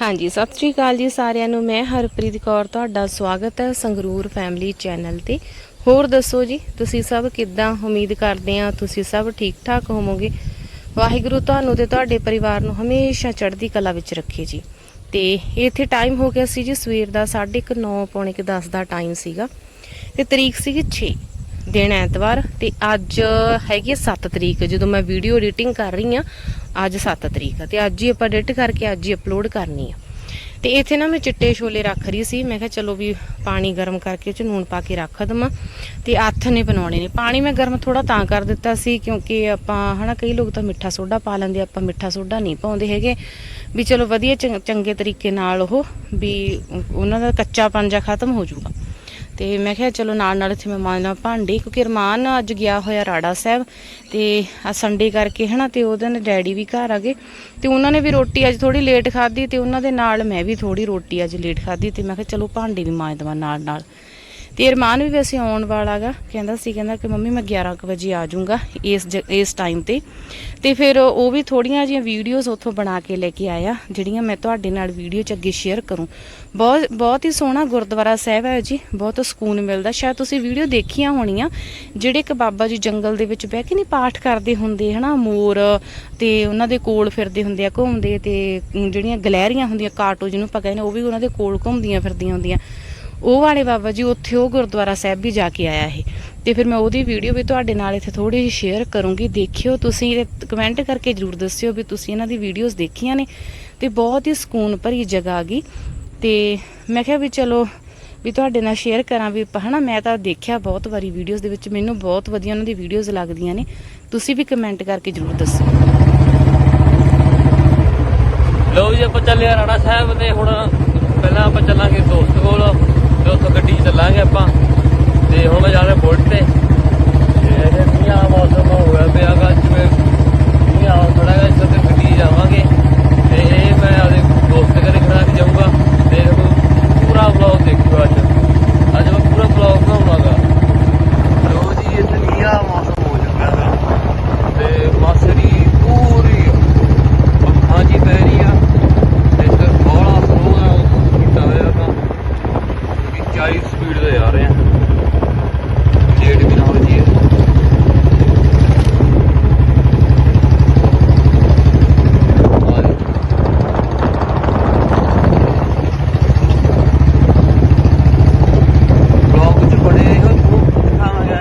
ਹਾਂਜੀ, ਸਤਿ ਸ਼੍ਰੀ ਅਕਾਲ ਜੀ ਸਾਰਿਆਂ ਨੂੰ। ਮੈਂ ਹਰਪ੍ਰੀਤ ਕੌਰ, ਤੁਹਾਡਾ ਸਵਾਗਤ ਹੈ ਸੰਗਰੂਰ ਫੈਮਿਲੀ ਚੈਨਲ ਤੇ। ਹੋਰ ਦੱਸੋ ਜੀ, ਤੁਸੀਂ ਸਭ ਕਿੱਦਾਂ ਉਮੀਦ ਕਰਦੇ ਆ ਤੁਸੀਂ ਸਭ ਠੀਕ ਠਾਕ ਹੋਵੋਗੇ? ਵਾਹਿਗੁਰੂ ਤੁਹਾਨੂੰ ਤੇ ਤੁਹਾਡੇ ਪਰਿਵਾਰ ਨੂੰ ਹਮੇਸ਼ਾ ਚੜ੍ਹਦੀ ਕਲਾ ਵਿੱਚ ਰੱਖੇ ਜੀ। ਤੇ ਇੱਥੇ ਟਾਈਮ ਹੋ ਗਿਆ ਸੀ ਜੀ ਸਵੇਰ ਦਾ 9:30 ਪੌਣੇ ਕੁ 10 ਦਾ ਟਾਈਮ ਸੀਗਾ। ਤੇ ਤਰੀਕ ਸੀਗੀ 6 ਦਿਨ ਐਤਵਾਰ ਤੇ ਅੱਜ ਹੈਗੀ ਹੈ 7 ਤਰੀਕ, ਜਦੋਂ ਮੈਂ ਵੀਡੀਓ ਐਡੀਟਿੰਗ ਕਰ ਰਹੀ ਆ ਅੱਜ 7 ਤਰੀਕ ਆ ਤੇ ਅੱਜ ਹੀ ਆਪਾਂ ਐਡਿਟ ਕਰਕੇ ਅੱਜ ਹੀ ਅਪਲੋਡ ਕਰਨੀ ਆ। ਤੇ ਇੱਥੇ ਨਾ ਮੈਂ ਚਿੱਟੇ ਛੋਲੇ ਰੱਖ ਰਹੀ ਸੀ, ਮੈਂ ਕਿਹਾ ਚਲੋ ਵੀ ਪਾਣੀ ਗਰਮ ਕਰਕੇ ਉਹ ਚ ਨੂਣ ਪਾ ਕੇ ਰੱਖ ਦਵਾਂ ਤੇ ਹੱਥ ਨੇ ਬਣਾਉਣੇ ਨੇ। ਪਾਣੀ ਮੈਂ ਗਰਮ ਥੋੜਾ ਤਾਂ ਕਰ ਦਿੱਤਾ ਸੀ ਕਿਉਂਕਿ ਆਪਾਂ ਹਨਾ ਕਈ ਲੋਕ ਤਾਂ ਮਿੱਠਾ ਸੋਡਾ ਪਾ ਲੈਂਦੇ ਆਪਾਂ ਮਿੱਠਾ ਸੋਡਾ ਨਹੀਂ ਪਾਉਂਦੇ ਹੈਗੇ। ਵੀ ਚਲੋ ਵਧੀਆ ਚੰ- ਚੰਗੇ ਤਰੀਕੇ ਨਾਲ ਉਹ ਵੀ ਉਹਨਾਂ ਦਾ ਕੱਚਾ ਪੰਜਾ ਖਤਮ ਹੋ ਜਾਊਗਾ। ਤੇ ਮੈਂ ਕਿਹਾ ਚਲੋ ਨਾਲ ਨਾਲ ਇੱਥੇ ਮੈਂ ਮਾਂਜਣਾ ਭਾਂਡੇ, ਕਿਉਂਕਿ ਰਮਾਨ ਅੱਜ ਗਿਆ ਹੋਇਆ ਰਾੜਾ ਸਾਹਿਬ ਤੇ ਆ ਸੰਡੇ ਕਰਕੇ ਹਨਾ ਤੇ ਉਹਦੇ ਨਾਲ ਡੈਡੀ ਵੀ ਘਰ ਆ ਗਏ ਤੇ ਉਹਨਾਂ ਨੇ ਵੀ ਰੋਟੀ ਅੱਜ ਥੋੜੀ ਲੇਟ ਖਾਧੀ ਤੇ ਉਹਨਾਂ ਦੇ ਨਾਲ ਮੈਂ ਵੀ ਥੋੜੀ ਰੋਟੀ ਅੱਜ ਲੇਟ ਖਾਧੀ ਤੇ ਮੈਂ ਕਿਹਾ ਚਲੋ ਭਾਂਡੇ ਵੀ ਮਾਂਜ ਦਵਾਂ ਨਾਲ ਨਾਲ। ਤੇ ਅਰਮਾਨ ਵੀ ਵੈਸੇ ਆਉਣ ਵਾਲਾਗਾ ਕਹਿੰਦਾ ਸੀ, ਕਹਿੰਦਾ ਕਿ ਮੰਮੀ ਮੈਂ 11 ਕੁ ਵਜੇ ਆ ਜਾਊਂਗਾ ਇਸ ਜ- ਇਸ ਟਾਈਮ ਤੇ। ਤੇ ਫਿਰ ਉਹ ਵੀ ਥੋੜੀਆਂ ਜਿਹੀਆਂ ਵੀਡੀਓਜ਼ ਉੱਥੋਂ ਬਣਾ ਕੇ ਲੈ ਕੇ ਆਇਆ, ਜਿਹੜੀਆਂ ਮੈਂ ਤੁਹਾਡੇ ਨਾਲ ਵੀਡੀਓ ਚ ਅੱਗੇ ਸ਼ੇਅਰ ਕਰੂੰ। ਬਹੁਤ ਬਹੁਤ ਹੀ ਸੋਹਣਾ ਗੁਰਦੁਆਰਾ ਸਾਹਿਬ ਹੈ ਜੀ, ਬਹੁਤ ਸਕੂਨ ਮਿਲਦਾ। ਸ਼ਾਇਦ ਤੁਸੀਂ ਵੀਡੀਓ ਦੇਖੀਆਂ ਹੋਣੀਆਂ, ਜਿਹੜੇ ਇੱਕ ਬਾਬਾ ਜੀ ਜੰਗਲ ਦੇ ਵਿੱਚ ਬਹਿ ਕੇ ਨਹੀਂ ਪਾਠ ਕਰਦੇ ਹੁੰਦੇ, ਹਨਾ? ਮੋਰ ਤੇ ਉਹਨਾਂ ਦੇ ਕੋਲ ਫਿਰਦੇ ਹੁੰਦੇ ਆ, ਘੁੰਮਦੇ ਤੇ ਜਿਹੜੀਆਂ ਗਲਹਿਰੀਆਂ ਹੁੰਦੀਆਂ ਕਾਟੋ ਜਿਹਨੂੰ ਆਪਾਂ ਕਹਿੰਦੇ, ਉਹ ਵੀ ਉਹਨਾਂ ਦੇ ਕੋਲ ਘੁੰਮਦੀਆਂ ਫਿਰਦੀਆਂ ਹੁੰਦੀਆਂ। ਉਹ ਵਾਲੇ ਬਾਬਾ ਜੀ, ਉੱਥੇ ਉਹ ਗੁਰਦੁਆਰਾ ਸਾਹਿਬ ਵੀ ਜਾ ਕੇ ਆਇਆ ਇਹ ਤੇ ਫਿਰ ਮੈਂ ਉਹਦੀ ਵੀਡੀਓ ਵੀ ਤੁਹਾਡੇ ਨਾਲ ਇੱਥੇ ਥੋੜੀ ਜਿਹੀ ਸ਼ੇਅਰ ਕਰੂੰਗੀ। ਦੇਖਿਓ, ਤੁਸੀਂ ਕਮੈਂਟ ਕਰਕੇ ਜਰੂਰ ਦੱਸਿਓ ਵੀ ਤੁਸੀਂ ਇਹਨਾਂ ਦੀ ਵੀਡੀਓਜ਼ ਦੇਖੀਆਂ ਨੇ ਤੇ ਬਹੁਤ ਹੀ ਸਕੂਨ ਭਰੀ ਜਗ੍ਹਾ ਆ ਗਈ। ਤੇ ਮੈਂ ਕਿਹਾ ਵੀ ਚਲੋ, ਵੀ ਤੁਹਾਡੇ ਨਾਲ ਸ਼ੇਅਰ ਕਰਾਂ ਵੀ ਪ- ਹਨਾ, ਮੈਂ ਤਾਂ ਦੇਖਿਆ ਬਹੁਤ ਵਾਰੀ ਵੀਡੀਓਜ਼ ਦੇ ਵਿੱਚ, ਮੈਨੂੰ ਬਹੁਤ ਵਧੀਆ ਉਹਨਾਂ ਦੀ ਵੀਡੀਓਜ਼ ਲੱਗਦੀਆਂ ਨੇ। ਤੁਸੀਂ ਵੀ ਕਮੈਂਟ ਕਰਕੇ ਜਰੂਰ ਦੱਸਿਓ। ਲੋ ਜੀ, ਆਪਾਂ ਚੱਲੇ ਰਾਣਾ ਸਾਹਿਬ ਤੇ ਹੁਣ ਪਹਿਲਾਂ ਆਪਾਂ ਚੱਲਾਂਗੇ ਦੋਸਤ ਕੋਲ। ਤੇ ਉੱਥੋਂ ਗੱਡੀ 'ਚ ਚੱਲਾਂਗੇ ਆਪਾਂ। ਤੇ ਹੁਣ ਮੈਂ ਜਾ ਰਿਹਾ ਬੁਲਟ ਤੇ ਇਹ ਮੀਆਂ ਮੌਸਮ ਹੋਇਆ ਪਿਆ ਗਾ ਜਿਵੇਂ ਮੀਆਂ ਥੋੜਾ ਜਿਹਾ ਇੱਥੇ ਤੇ ਗੱਡੀ 'ਚ ਜਾਵਾਂਗੇ ਤੇ ਇਹ ਮੈਂ ਆਪਦੇ ਦੋਸਤ ਦੇ ਘਰੇ ਖੜਾ ਕੇ ਜਾਊਂਗਾ ਤੇ ਤੁਹਾਨੂੰ ਪੂਰਾ ਵਲੌਗ ਦੇਖਿਓ ਅੱਜ ਅੱਜ ਮੈਂ ਪੂਰਾ ਵਲੌਗ ਬਣਾਉਣਾਗਾ ਲੋ ਜੀ ਇੱਥੇ ਮੀਆਂ ਮੌਸਮ ਹੋ ਚੁੱਕਾ ਹੈ ਤੇ ਮਾਸਰੀ ਪੂਰੀ ਹਾਂਜੀ ਪੈ ਰਹੀ ਆ ਤੇ ਇੱਕ ਬੋਲਾ ਸਲੋ ਆ ਉਹ ਕੀਤਾ ਹੋਇਆ ਤਾਂ ਕਿ 40 ਸਪੀਡ ਤੇ ਜਾ ਰਹੇ ਆ। ਡੇਢ ਵੀ ਨਾ ਹੋ। ਜੀ ਚ ਬੜੇ ਹੋ ਦਿਖਾਵਾਂਗੇ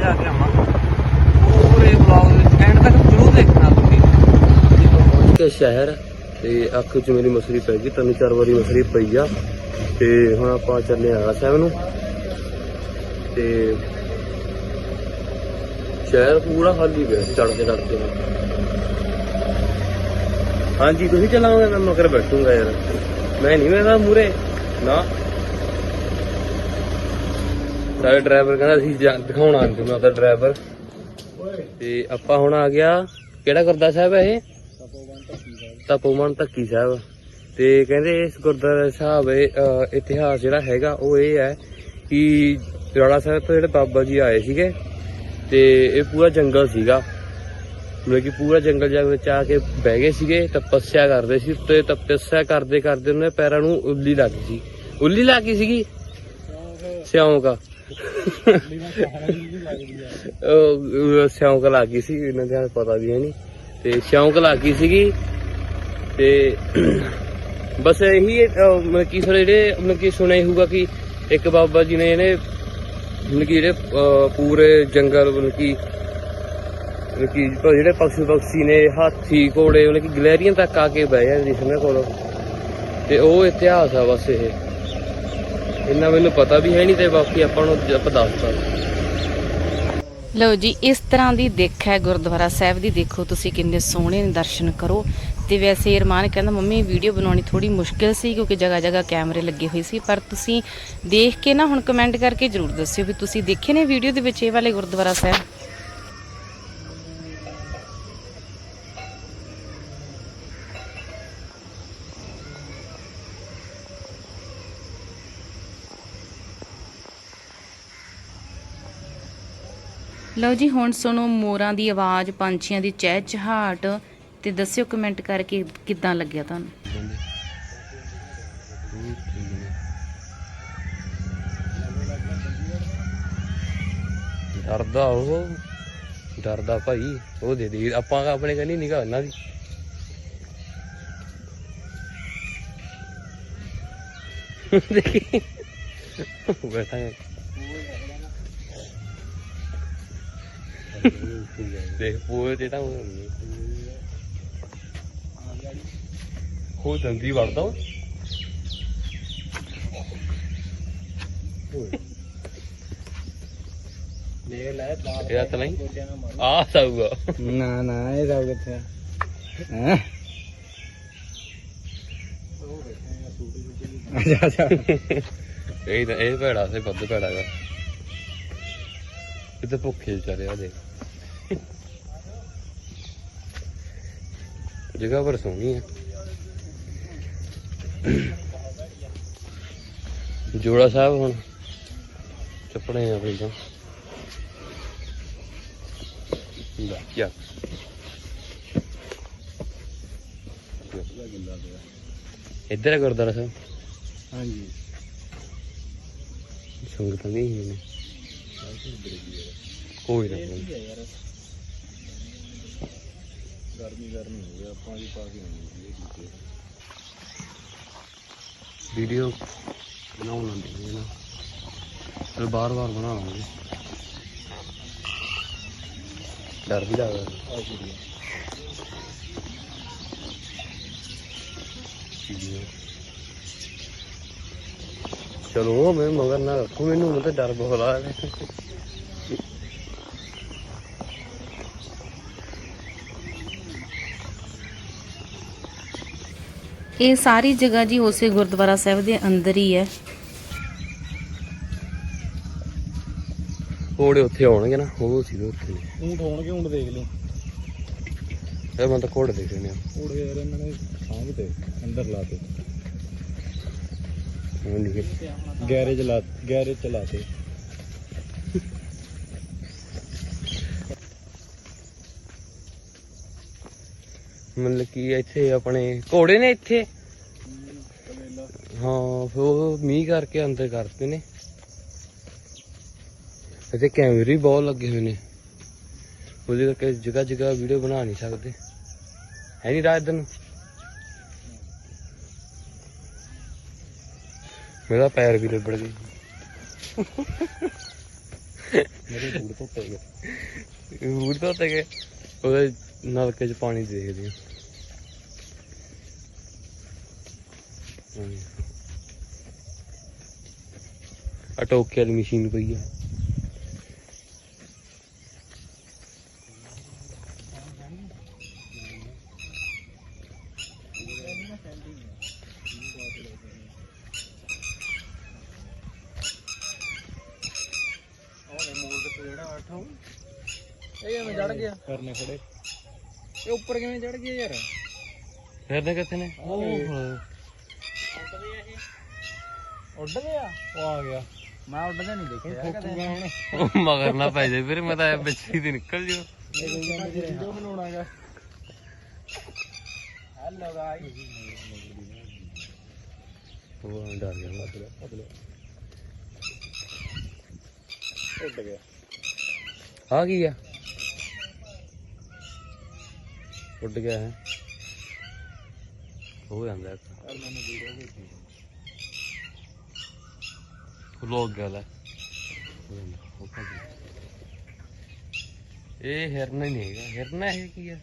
ਜਾ ਕੇ ਆਵਾਂਗੇ। ਐਂਡ ਤੱਕ ਜ਼ਰੂਰ ਦੇਖਣਾ ਸ਼ਹਿਰ ਤੇ ਅੱਖ 'ਚ ਮੇਰੀ ਮਸਰੀ ਪੈ ਗਈ ਤਿੰਨ ਚਾਰ ਵਾਰੀ ਮਸਰੀ ਪਈ ਆ। ਤੇ ਹੁਣ ਆਪਾਂ ਚੱਲੇ ਆ ਸਾਹਿਬ ਨੂੰ। ਤੇ ਸ਼ਹਿਰ ਪੂਰਾ ਖਾਲੀ ਪਿਆ ਚੜਦੇ ਚੜਦੇ ਹਾਂਜੀ ਤੁਸੀਂ ਚਲਾਓਗੇ ਮੈਂ ਮਗਰ ਬੈਠੂੰਗਾ ਯਾਰ। ਮੈਂ ਨਹੀਂ ਮੈਂ ਮੂਰੇ ਨਾ। ਸਾਡਾ ਡਰਾਈਵਰ ਕਹਿੰਦਾ ਅਸੀਂ ਜਾ- ਦਿਖਾਉਣਾ ਨਹੀਂ ਮੈਂ ਤਾਂ ਡਰਾਈਵਰ ਤੇ ਆਪਾਂ ਹੁਣ ਆ ਗਿਆ। ਕਿਹੜਾ ਗੁਰਦਾ ਸਾਹਿਬ ਹੈ ਇਹ? ਤਪੋਵਨ ਧੱਕੀ ਸਾਹਿਬ। ਤੇ ਕਹਿੰਦੇ ਇਸ ਗੁਰਦੁਆਰਾ ਸਾਹਿਬ, ਇਹ ਇਤਿਹਾਸ ਜਿਹੜਾ ਹੈਗਾ, ਉਹ ਇਹ ਹੈ ਕਿ ਰਾਣਾ ਸਾਹਿਬ ਤੋਂ ਜਿਹੜੇ ਬਾਬਾ ਜੀ ਆਏ ਸੀਗੇ, ਤੇ ਇਹ ਪੂਰਾ ਜੰਗਲ ਸੀਗਾ। ਮਤਲਬ ਕਿ ਪੂਰਾ ਜੰਗਲ ਜਗ ਵਿੱਚ ਆ ਕੇ ਬਹਿ ਗਏ ਸੀਗੇ, ਤਪੱਸਿਆ ਕਰਦੇ ਸੀ, ਤੇ ਤਪੱਸਿਆ ਕਰਦੇ ਕਰਦੇ ਉਹਨਾਂ ਪੈਰਾਂ ਨੂੰ ਉੱਲੀ ਲੱਗ ਗਈ। ਸੀ ਉੱਲੀ ਲੱਗ ਗਈ ਸੀਗੀ? ਸਿਉਂਕ। ਉਹ ਸਿਉਂਕ ਲੱਗ ਗਈ ਸੀ, ਇਹਨਾਂ ਦਾ ਪਤਾ ਵੀ ਹੈ ਨਹੀਂ ਤੇ ਸਿਉਂਕ ਲੱਗ ਗਈ ਸੀਗੀ, ਤੇ ਬਸ ਇਹੀ ਅਹ, ਮਤਲਬ ਕਿ ਸਾਰੇ ਜਿਹੜੇ ਮਤਲਬ ਕਿ ਸੁਣਿਆ ਹੀ ਹੋਊਗਾ ਕਿ ਇੱਕ ਬਾਬਾ ਜੀ ਨੇ ਇਹਨੇ ਮਤਲਬ ਕਿ ਜਿਹੜੇ ਅਹ, ਪੂਰੇ ਜੰਗਲ ਮਤਲਬ ਕਿ ਮਤਲਬ ਕਿ ਜਿਹੜੇ ਪਕਸ਼ੀ ਪਕਸ਼ੀ ਨੇ ਹਾਥੀ ਘੋੜੇ ਮਤਲਬ ਕਿ ਗਲੈਰੀਆਂ ਤੱਕ ਆ ਕੇ ਬਹਿ ਜਾਂਦੇ ਸੀ ਉਹਨਾਂ ਕੋਲ। ਤੇ ਉਹ ਇਤਿਹਾਸ ਆ ਬਸ ਇਹ। ਇੰਨਾ ਮੈਨੂੰ ਪਤਾ ਵੀ ਹੈ ਨਹੀਂ ਤੇ ਬਾਕੀ ਆਪਾਂ ਨੂੰ ਆਪਾਂ ਦੱਸਤਾ ਲਓ ਜੀ ਇਸ ਤਰ੍ਹਾਂ ਦੀ ਦਿੱਖ ਹੈ ਗੁਰਦੁਆਰਾ ਸਾਹਿਬ ਦੀ। ਦੇਖੋ ਤੁਸੀਂ ਕਿੰਨੇ ਸੋਹਣੇ ਨੇ ਦਰਸ਼ਨ ਕਰੋ। ਤੇ ਵੈਸੇ ਅਰਮਾਨ ਕਹਿੰਦਾ, ਮੰਮੀ ਵੀਡੀਓ ਬਣਾਉਣੀ ਥੋੜੀ ਮੁਸ਼ਕਿਲ ਸੀ ਕਿਉਂਕਿ ਜਗ੍ਹਾ ਜਗ੍ਹਾ ਕੈਮਰੇ ਲੱਗੇ ਹੋਏ ਸੀ, ਪਰ ਤੁਸੀਂ ਦੇਖ ਕੇ ਨਾ ਹੁਣ ਕਮੈਂਟ ਕਰਕੇ ਜਰੂਰ ਦੱਸਿਓ ਵੀ ਤੁਸੀਂ ਦੇਖੇ ਨੇ ਵੀਡੀਓ ਦੇ ਵਿੱਚ ਇਹ ਵਾਲੇ ਗੁਰਦੁਆਰਾ ਸਾਹਿਬ? ਲਓ ਜੀ, ਹੁਣ ਸੁਣੋ ਮੋਰਾਂ ਦੀ ਆਵਾਜ਼, ਪੰਛੀਆਂ ਦੀ ਚਹਿਚਹਾਟ। ਤੇ ਦੱਸਿਓ ਕਮੈਂਟ ਕਰਕੇ ਕਿੱਦਾਂ ਲੱਗਿਆ ਤੁਹਾਨੂੰ? ਡਰਦਾ ਉਹ, ਡਰਦਾ ਭਾਈ, ਉਹ ਦੇ ਦੇ। ਆਪਾਂ ਆਪਣੇ ਕੰਨੀ ਨਿਗਾਹ ਉਹਨਾਂ ਦੀ। ਦੇਖੀ। ਬੈਠਾ ਹੈ। ਦੇਖ, ਪੂਰੇ ਤੇ ਤਾਂ ਉਹ ਨਹੀਂ ਹੋ ਦੰਦੀ ਵੜਦਾ ਉਹ ਲੈ ਲੈ ਇਹਦਾ ਤਾਂ ਨਹੀਂ? ਆ ਸਾਊਗਾ ਨਾ ਨਾ ਇਹ ਸਭ ਕਿੱਥੇ ਹੈ? ਅੱਛਾ ਅੱਛਾ। ਇਹ ਤਾਂ ਇਹ ਭੈੜਾ ਸੇ ਵੱਧ ਭੈੜਾ ਹੈਗਾ। ਇਹ ਤਾਂ ਭੁੱਖੇ ਵਿਚਾਰੇ ਆ ਦੇਖ। ਜਗ੍ਹਾ ਪਰ ਸੋਹਣੀ ਹੈ ਜੋੜਾ ਸਾਹਿਬ ਹੁਣ ਚੱਪੜੇ ਆ ਆਪਣੀ ਤਾਂ। ਲੈ ਇੱਧਰ ਹੈ ਗੁਰਦੁਆਰਾ ਸਾਹਿਬ। ਹਾਂਜੀ। ਸੰਗਤ ਨਹੀਂ ਹੈ। ਨਾ। ਕੋਈ ਨਾ। ਗਰਮੀ ਗਰਮੀ ਹੋ ਗਿਆ ਆਪਾਂ ਵੀ ਪਾ ਕੇ ਜੀ। ਵੀਡੀਓ ਬਣਾਉਣ ਲੱਗੇ ਨਾ ਫਿਰ ਬਾਰ ਬਾਰ ਬਣਾ ਲਾਂਗੇ। ਡਰ ਵੀ ਲੱਗਦਾ। ਚਲੋ ਮੈਂ ਮਗਰ ਨਾ ਰੱਖੂ ਮੈਨੂੰ ਮੈਨੂੰ ਤਾਂ ਡਰ ਬਹੁਤ ਲੱਗਦਾ। ਇਹ ਸਾਰੀ ਜਗ੍ਹਾ ਜੀ ਉਸੇ ਗੁਰਦੁਆਰਾ ਸਾਹਿਬ ਦੇ ਅੰਦਰ ਹੀ ਹੈ। ਕੋੜੇ ਉੱਥੇ ਆਉਣਗੇ ਨਾ ਉਹ ਸੀ ਉੱਥੇ। ਨੇ ਊਂਟ ਹੋਣਗੇ ਊਂਟ ਦੇਖ ਲਈ ਇਹ ਮੈਂ ਤਾਂ ਕੋੜ ਦੇਖੇ ਨੇ ਊਂਟ ਯਾਰ ਇਹਨਾਂ ਨੇ ਸਾਂਭ ਤੇ ਅੰਦਰ ਲਾਤੇ ਗੈਰੇਜ ਲਾ ਗੈਰੇਜ ਚਲਾਤੇ ਮਤਲਬ ਕਿ ਇੱਥੇ ਆਪਣੇ ਘੋੜੇ ਨੇ ਇੱਥੇ। ਹਾਂ ਫਿਰ ਉਹ ਮੀਂਹ ਕਰਕੇ ਅੰਦਰ ਕਰਤੇ ਨੇ। ਇੱਥੇ ਕੈਮਰੇ ਬਹੁਤ ਲੱਗੇ ਹੋਏ ਨੇ। ਉਹਦੇ ਕਰਕੇ ਜਗ੍ਹਾ ਜਗ੍ਹਾ ਵੀਡੀਓ ਬਣਾ ਨਹੀਂ ਸਕਦੇ। ਹੈ ਨਹੀਂ ਰਾਤ ਨੂੰ ਮੇਰਾ ਪੈਰ ਵੀ ਲੱਬੜ ਗਏ ਮੇਰੇ ਬੂਟ ਤੋਂ ਪੈ ਗਏ। ਬੂਟ ਗਏ? ਉਹਦੇ ਨਲਕੇ 'ਚ ਪਾਣੀ ਦੇਖਦੇ ਆ ਆ ਟੋਕੇ ਵਾਲੀ ਮਸ਼ੀਨ ਪਈ ਆ। ਇਹ ਐਵੇਂ ਚੜ ਗਿਆ। ਕਰਨੇ ਖੜੇ। ਇਹ ਉੱਪਰ ਕਿਵੇਂ ਚੜ ਗਿਆ ਯਾਰ? ਫਿਰਦੇ ਕਿੱਥੇ ਨੇ? ਉਹ ਉੱਡ ਗਿਆ ਉਹ ਆ ਗਿਆ। ਮੈਂ ਉੱਡਦਾ ਨਹੀਂ ਦੇਖਿਆ। ਕਦੇ ਉਹ ਮਗਰ ਨਾ ਪੈ ਜਾਏ ਫਿਰ ਮੈਂ ਤਾਂ ਐਂ ਵਿੱਚ ਹੀ ਨਿਕਲ ਜੂ ਇਹ ਕੋਈ ਗੱਲ ਨਹੀਂ। ਵੀਡੀਓ ਬਣਾਉਣਾਗਾ। ਹੈਲੋ ਗਾਇਸ ਉਹ ਡਰ ਗਿਆ ਉੱਡ ਗਿਆ। ਆ ਕੀ ਆ? ਉੱਡ ਗਿਆ ਹੈ। ਹੋ ਜਾਂਦਾ ਇੱਕ। ਖੁੱਲੋ ਗਿਆ ਲੈ ਹੋ। ਇਹ ਹਿਰਨ ਨਹੀਂ ਹੈਗਾ। ਹਿਰਨ ਇਹ ਕੀ ਹੈ?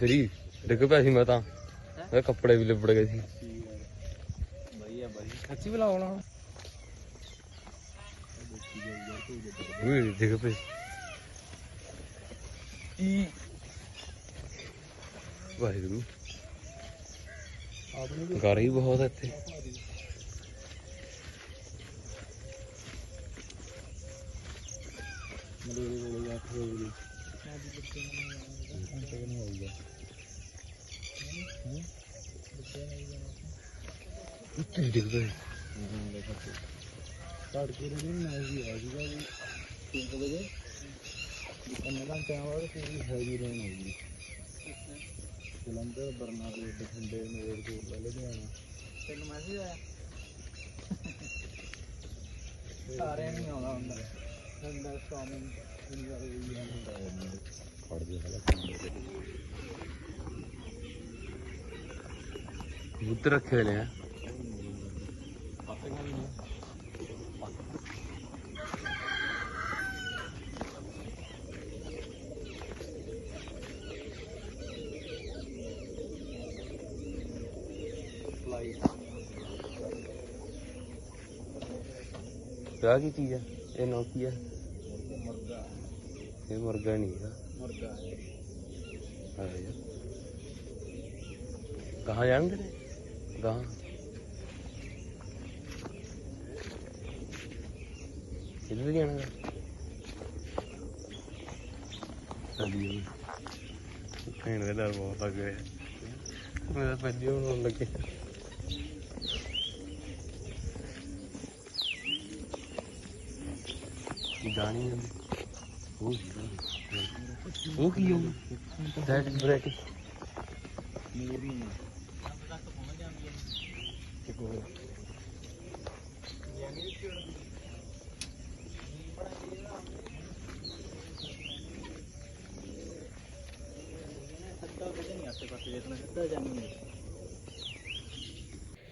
ਤੇਰੀ ਡਿੱਗ ਪਿਆ ਸੀ ਮੈਂ ਤਾਂ। ਮੇਰੇ ਕੱਪੜੇ ਵੀ ਲਿਬੜ ਗਏ ਸੀ। ਬਈ ਆ ਬਈ ਸੱਚੀ ਬੁਲਾਉਣਾ ਵੀ ਡਿੱਗ ਪਏ ਈ ਵਾਹਿਗੁਰੂ। ਆਪਣੀ ਗਾਰ ਬਹੁਤ ਇੱਥੇ। ਉੱਤੇ ਡਿੱਗ ਪਏ ਤੜਕੇ ਦੇ ਦਿਨ ਮੈਂ ਵੀ ਆ ਜੂਗਾ ਜੀ 3 ਵਜੇ। ਇੰਨੇ ਘੰਟਿਆਂ ਬਾਅਦ ਪੂਰੀ ਹੈਵੀ ਰੇਨ ਹੋ ਗਈ ਜਲੰਧਰ ਬਰਨਾਲੇ ਬਠਿੰਡੇ ਮਲੇਰਕੋਟਲਾ ਲੁਧਿਆਣਾ। ਤੈਨੂੰ ਮੈਸੇਜ ਆਇਆ। ਸਾਰਿਆਂ ਨੂੰ ਆਉਂਦਾ ਹੁੰਦਾ। ਹੁੰਦਾ। ਸਟਾਰਮਿੰਗ ਇੰਡੀਆ ਦੇ ਵੀ ਹੁੰਦਾ ਫੜ ਦੇ ਸਾਲਾ ਕਬੂਤਰ ਰੱਖੇ ਹੋਏ ਨੇ ਪੱਤੇ ਖਾਣੀ ਨੇ ਫਲਾਈਟ ਕਿਆ ਕੀ ਚੀਜ਼ ਹੈ ਇਹ ਨੌ ਕੀ ਹੈ ਮੁਰਗਾ ਇਹ ਮੁਰਗਾ ਨਹੀਂ ਹੈ ਮੁਰਗਾ ਹਾਂ ਯਾਰ ਕਹਾਂ ਜਾਣਗੇ ਨੇ ਕਹਾਂ ਕਿੱਧਰ ਜਾਣਾ ਹੈ ਅਲੀ ਕਹਿਣ ਦੇ ਡਰ ਬਹੁਤ ਲੱਗ ਰਿਹਾ ਮੇਰਾ ਪਹਿਲੀ ਹੋਣ ਲੱਗੇ ਗਾਣੀ ਜਾਂਦੀ ਉਹ ਉਹ ਕੀ ਹੈ ਦੈਟ ਇਜ਼ ਬ੍ਰੇਕ ਮੇਰੀ ਨਹੀਂ ਇੱਕ ਹੋਰ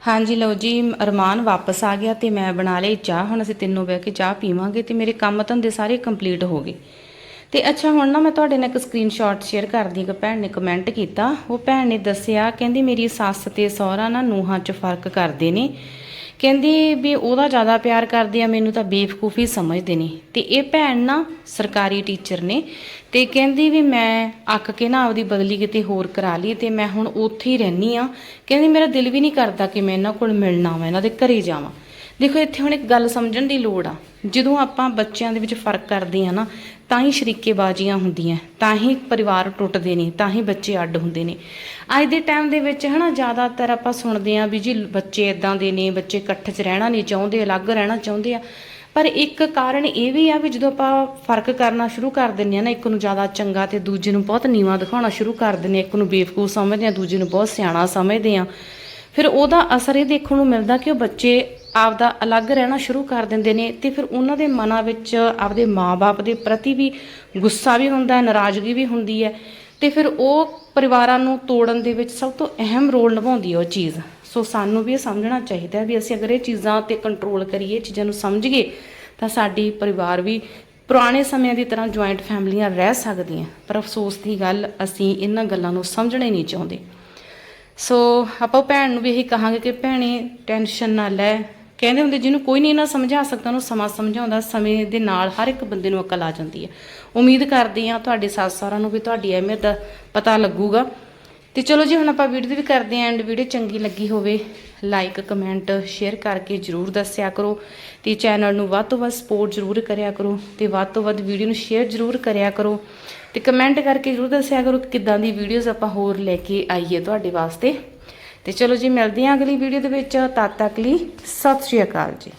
ਹਾਂਜੀ, ਲਓ ਜੀ, ਅਰਮਾਨ ਵਾਪਸ ਆ ਗਿਆ ਤੇ ਮੈਂ ਬਣਾ ਲਈ ਚਾਹ। ਹੁਣ ਅਸੀਂ ਤਿੰਨੋਂ ਬਹਿ ਕੇ ਚਾਹ ਪੀਵਾਂਗੇ ਤੇ ਮੇਰੇ ਕੰਮ ਧੰਦੇ ਸਾਰੇ ਕੰਪਲੀਟ ਹੋ ਗਏ। ਤੇ ਅੱਛਾ, ਹੁਣ ਨਾ ਮੈਂ ਤੁਹਾਡੇ ਨਾਲ ਇੱਕ ਸਕਰੀਨਸ਼ਾਟ ਸ਼ੇਅਰ ਕਰਦੀ ਇੱਕ ਭੈਣ ਨੇ ਕਮੈਂਟ ਕੀਤਾ। ਉਹ ਭੈਣ ਨੇ ਦੱਸਿਆ, ਕਹਿੰਦੀ ਮੇਰੀ ਸੱਸ ਤੇ ਸਹੁਰਾ ਨਾ ਨੂੰਹਾਂ 'ਚ ਫ਼ਰਕ ਕਰਦੇ ਨੇ। ਕਹਿੰਦੀ ਵੀ ਉਹਦਾ ਜ਼ਿਆਦਾ ਪਿਆਰ ਕਰਦੇ ਆ, ਮੈਨੂੰ ਤਾਂ ਬੇਵਕੂਫੀ ਸਮਝਦੇ ਨੇ। ਤੇ ਇਹ ਭੈਣ ਨਾ ਸਰਕਾਰੀ ਟੀਚਰ ਨੇ ਤੇ ਕਹਿੰਦੀ ਵੀ ਮੈਂ ਅੱਕ ਕੇ ਨਾ ਆਪਦੀ ਬਦਲੀ ਕਿਤੇ ਹੋਰ ਕਰਾ ਲਈ ਤੇ ਮੈਂ ਹੁਣ ਉੱਥੇ ਹੀ ਰਹਿਣੀ ਆ। ਕਹਿੰਦੀ ਮੇਰਾ ਦਿਲ ਵੀ ਨਹੀਂ ਕਰਦਾ ਕਿ ਮੈਂ ਇਹਨਾਂ ਕੋਲ ਮਿਲਣਾ ਵਾ, ਇਹਨਾਂ ਦੇ ਘਰੇ ਜਾਵਾਂ। ਦੇਖੋ, ਇੱਥੇ ਹੁਣ ਇੱਕ ਗੱਲ ਸਮਝਣ ਦੀ ਲੋੜ ਆ। ਜਦੋਂ ਆਪਾਂ ਬੱਚਿਆਂ ਦੇ ਵਿੱਚ ਫ਼ਰਕ ਕਰਦੇ ਆ ਨਾ, ਤਾਂ ਹੀ ਸ਼ਰੀਕੇਬਾਜ਼ੀਆਂ ਹੁੰਦੀਆਂ, ਤਾਂ ਹੀ ਪਰਿਵਾਰ ਟੁੱਟਦੇ ਨੇ, ਤਾਂ ਹੀ ਬੱਚੇ ਅੱਡ ਹੁੰਦੇ ਨੇ। ਅੱਜ ਦੇ ਟਾਈਮ ਦੇ ਵਿੱਚ ਹਨਾ, ਜ਼ਿਆਦਾਤਰ ਆਪਾਂ ਸੁਣਦੇ ਆ ਵੀ ਜੀ ਬੱਚੇ ਇਦਾਂ ਦੇ ਨੇ, ਬੱਚੇ ਇਕੱਠ 'ਚ ਰਹਿਣਾ ਨਹੀਂ ਚਾਹੁੰਦੇ, ਅਲੱਗ ਰਹਿਣਾ ਚਾਹੁੰਦੇ ਆ। ਪਰ ਇੱਕ ਕਾਰਨ ਇਹ ਵੀ ਆ ਵੀ ਜਦੋਂ ਆਪਾਂ ਫ਼ਰਕ ਕਰਨਾ ਸ਼ੁਰੂ ਕਰ ਦਿੰਦੇ ਆ ਨਾ, ਇੱਕ ਨੂੰ ਜ਼ਿਆਦਾ ਚੰਗਾ ਤੇ ਦੂਜੇ ਨੂੰ ਬਹੁਤ ਨੀਵਾਂ ਦਿਖਾਉਣਾ ਸ਼ੁਰੂ ਕਰ ਦਿੰਦੇ ਆ ਇੱਕ ਨੂੰ ਬੇਵਕੂਫ ਸਮਝਦੇ ਆ ਦੂਜੇ ਨੂੰ ਬਹੁਤ ਸਿਆਣਾ ਸਮਝਦੇ ਆ ਫਿਰ ਉਹਦਾ ਅਸਰ ਇਹ ਦੇਖਣ ਨੂੰ ਮਿਲਦਾ ਕਿ ਉਹ ਬੱਚੇ ਆਪਦਾ ਅਲੱਗ ਰਹਿਣਾ ਸ਼ੁਰੂ ਕਰ ਦਿੰਦੇ ਨੇ ਤੇ ਫਿਰ ਉਹਨਾਂ ਦੇ ਮਨਾਂ ਵਿੱਚ ਆਪਦੇ ਮਾਪੇ ਦੇ ਪ੍ਰਤੀ ਵੀ ਗੁੱਸਾ ਵੀ ਹੁੰਦਾ ਹੈ, ਨਾਰਾਜ਼ਗੀ ਵੀ ਹੁੰਦੀ ਹੈ ਤੇ ਫਿਰ ਉਹ ਪਰਿਵਾਰਾਂ ਨੂੰ ਤੋੜਨ ਦੇ ਵਿੱਚ ਸਭ ਤੋਂ ਅਹਿਮ ਰੋਲ ਨਿਭਾਉਂਦੀ ਹੈ ਉਹ ਚੀਜ਼। ਸੋ ਸਾਨੂੰ ਵੀ ਇਹ ਸਮਝਣਾ ਚਾਹੀਦਾ ਹੈ ਵੀ ਅਸੀਂ ਅਗਰ ਇਹ ਚੀਜ਼ਾਂ ਤੇ ਕੰਟਰੋਲ ਕਰੀਏ ਚੀਜ਼ਾਂ ਨੂੰ ਸਮਝੀਏ, ਤਾਂ ਸਾਡੀ ਪਰਿਵਾਰ ਵੀ ਪੁਰਾਣੇ ਸਮਿਆਂ ਦੀ ਤਰ੍ਹਾਂ ਜੁਆਇੰਟ ਫੈਮਲੀਆਂ ਰਹਿ ਸਕਦੀਆਂ ਪਰ ਅਫਸੋਸ ਦੀ ਗੱਲ, ਅਸੀਂ ਇਹਨਾਂ ਗੱਲਾਂ ਨੂੰ ਸਮਝਣਾ ਹੀ ਨਹੀਂ ਚਾਹੁੰਦੇ। ਸੋ ਆਪਾਂ ਭੈਣ ਨੂੰ ਵੀ ਇਹੀ ਕਹਾਂਗੇ ਕਿ ਭੈਣੇ, ਟੈਨਸ਼ਨ ਨਾ ਲੈ ਕਹਿੰਦੇ ਹੁੰਦੇ ਜਿਹਨੂੰ ਕੋਈ ਨਹੀਂ ਨਾ ਸਮਝਾ ਸਕਦਾ, ਉਹਨੂੰ ਸਮਾਂ ਸਮਝਾਉਂਦਾ, ਸਮੇਂ ਦੇ ਨਾਲ ਹਰ ਇੱਕ ਬੰਦੇ ਨੂੰ ਅਕਲ ਆ ਜਾਂਦੀ ਹੈ। ਉਮੀਦ ਕਰਦੇ ਹਾਂ ਤੁਹਾਡੇ ਸੱਸ ਸਹੁਰਾ ਨੂੰ ਵੀ ਤੁਹਾਡੀ ਅਹਿਮੀਅਤ ਦਾ ਪਤਾ ਲੱਗੂਗਾ। ਤੇ ਚਲੋ ਜੀ, ਹੁਣ ਆਪਾਂ ਵੀਡੀਓ ਵੀ ਕਰਦੇ ਆਂ ਐਂਡ ਵੀਡੀਓ ਚੰਗੀ ਲੱਗੀ ਹੋਵੇ ਲਾਈਕ ਕਮੈਂਟ ਸ਼ੇਅਰ ਕਰਕੇ ਜਰੂਰ ਦੱਸਿਆ ਕਰੋ। ਤੇ ਚੈਨਲ ਨੂੰ ਵੱਧ ਤੋਂ ਵੱਧ ਸਪੋਰਟ ਜਰੂਰ ਕਰਿਆ ਕਰੋ ਤੇ ਵੱਧ ਤੋਂ ਵੱਧ ਵੀਡੀਓ ਨੂੰ ਸ਼ੇਅਰ ਜਰੂਰ ਕਰਿਆ ਕਰੋ। ਤੇ ਕਮੈਂਟ ਕਰਕੇ ਜਰੂਰ ਦੱਸਿਆ ਕਰੋ ਕਿ ਕਿੱਦਾਂ ਦੀ ਵੀਡੀਓਜ਼ ਆਪਾਂ ਹੋਰ ਲੈ ਕੇ ਆਈਏ ਤੁਹਾਡੇ ਵਾਸਤੇ। ਤੇ ਚਲੋ ਜੀ, ਮਿਲਦੇ ਹਾਂ ਅਗਲੀ ਵੀਡੀਓ ਦੇ ਵਿੱਚ। ਤਦ ਤੱਕ ਲਈ ਸਤਿ ਸ਼੍ਰੀ ਅਕਾਲ ਜੀ।